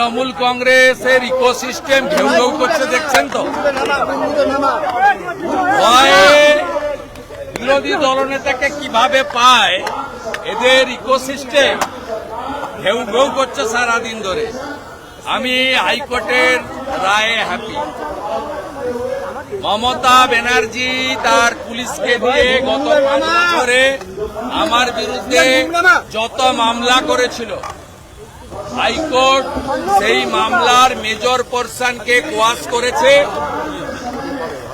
তৃণমূল কংগ্রেসের ইকোসিস্টেম ঘেউ করছে, দেখছেন তো? বিরোধী দলনেতাকে কীভাবে পায়? এদের ইকোসিস্টেম ঘেউ ঘেউ করছে সারাদিন ধরে। আমি হাইকোর্টের রায়ে হ্যাপি মমতা ব্যানার্জি তার পুলিশকে দিয়ে গত পাঁচ বছরে আমার বিরুদ্ধে যত মামলা করেছিল হাইকোর্ট সেই মামলার মেজর পোর্শনকে কোয়াশ করেছে।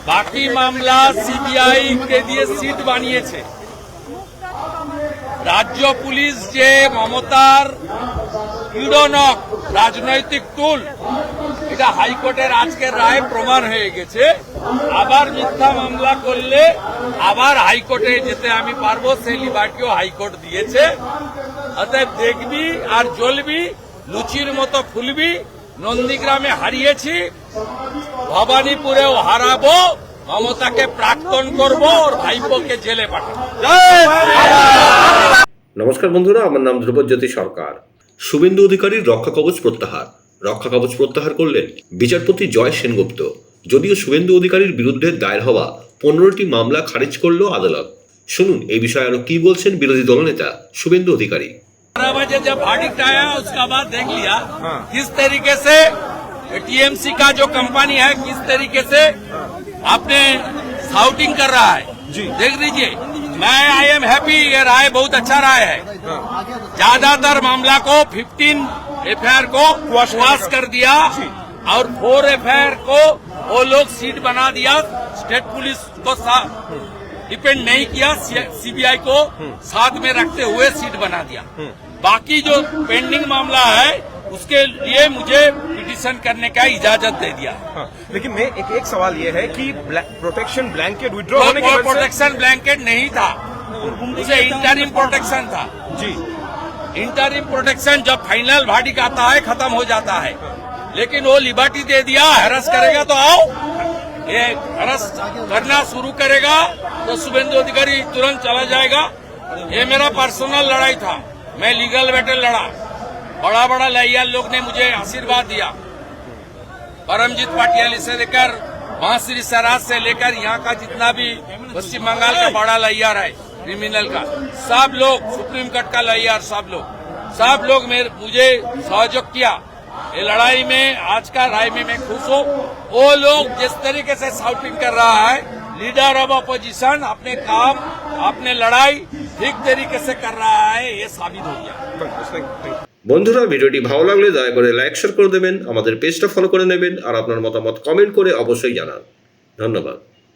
বাকি মামলা সিবিআই দিয়ে সিট বানিয়েছে। রাজ্য পুলিশ যে মমতার পীড়নক রাজনৈতিক টুল, এটা হাইকোর্টের আজকের রায় প্রমাণ হয়ে গেছে। আবার মিথ্যা মামলা করলে আবার হাইকোর্টে যেতে আমি পারব, সেই লিবার্টিও হাইকোর্ট দিয়েছে। অতএব দেখবি আর জ্বলবি লুচির মতো ফুলবি নন্দীগ্রামে হারিয়েছি ভবানীপুরেও হারাবো মমতাকে প্রাক্তন করব ওর ভাইপোকে জেলে পাঠাবো। নমস্কার বন্ধুরা আমার নাম ধ্রুবজ্যোতি সরকার। শুভেন্দু অধিকারীর রক্ষা কবচ প্রত্যাহার। রক্ষা কবচ প্রত্যাহার করলেন বিচারপতি জয় সেনগুপ্ত। যদিও শুভেন্দু অধিকারীর বিরুদ্ধে দায়ের হওয়া পনেরোটি মামলা খারিজ করল আদালত। শুনুন এই বিষয়ে আরও কি বলছেন বিরোধী দলনেতা শুভেন্দু অধিকারী। बारह बजे जब verdict आया उसका बाद देख लिया किस तरीके से टीएमसी का जो कंपनी है किस तरीके से आपने साउटिंग कर रहा है। जी। देख लीजिए मैं आई एम हैप्पी ये राय बहुत अच्छा राय है। ज़्यादातर मामला को 15 एफआईआर को वाश कर दिया। और फोर एफआईआर को वो लोग सीट बना दिया स्टेट पुलिस को डिपेंड नहीं किया सीबीआई को साथ में रखते हुए सीट बना दिया। बाकी जो पेंडिंग मामला है उसके लिए मुझे पिटिशन करने का इजाज़त दे दिया। हाँ, लेकिन मैं एक एक सवाल ये है कि प्रोटेक्शन ब्लैंकेट विड्रॉ होने की प्रोटेक्शन ब्लैंकेट नहीं था। उसे इंटरिम प्रोटेक्शन था। जी। इंटरिम प्रोटेक्शन जब फाइनल भाड़ी का आता है खत्म हो जाता है। लेकिन वो लिबर्टी दे दिया हैरस करेगा तो आओ। ये हैरस करना शुरू करेगा तो शुभेंदु अधिकारी तुरंत चला जाएगा। ये मेरा पर्सनल लड़ाई था। मैं लीगल बैटल लड़ा। बड़ा बड़ा लैया लोग ने मुझे आशीर्वाद दिया। परमजीत पाटियाली से लेकर महाश्री सराज से लेकर यहाँ का जितना भी पश्चिम बंगाल का बड़ा लैयार है क्रिमिनल का, सब लोग, सुप्रीम कोर्ट का लैयार सब लोग। सब लोग मेरे, मुझे सहयोग किया। ये लड़ाई में आज का राय में मैं खुश हूँ वो लोग जिस तरीके से साउटिंग कर रहा है लीडर ऑफ अपोजिशन अपने काम अपने लड़ाई ठीक तरीके से कर रहा है ये साबित हो गया बस, thank you, thank you. বন্ধুরা ভিডিওটি ভালো লাগলে দয়া করে লাইক শেয়ার করে দেবেন আমাদের পেজটা ফলো করে নেবেন আর আপনার মতামত কমেন্ট করে অবশ্যই জানান ধন্যবাদ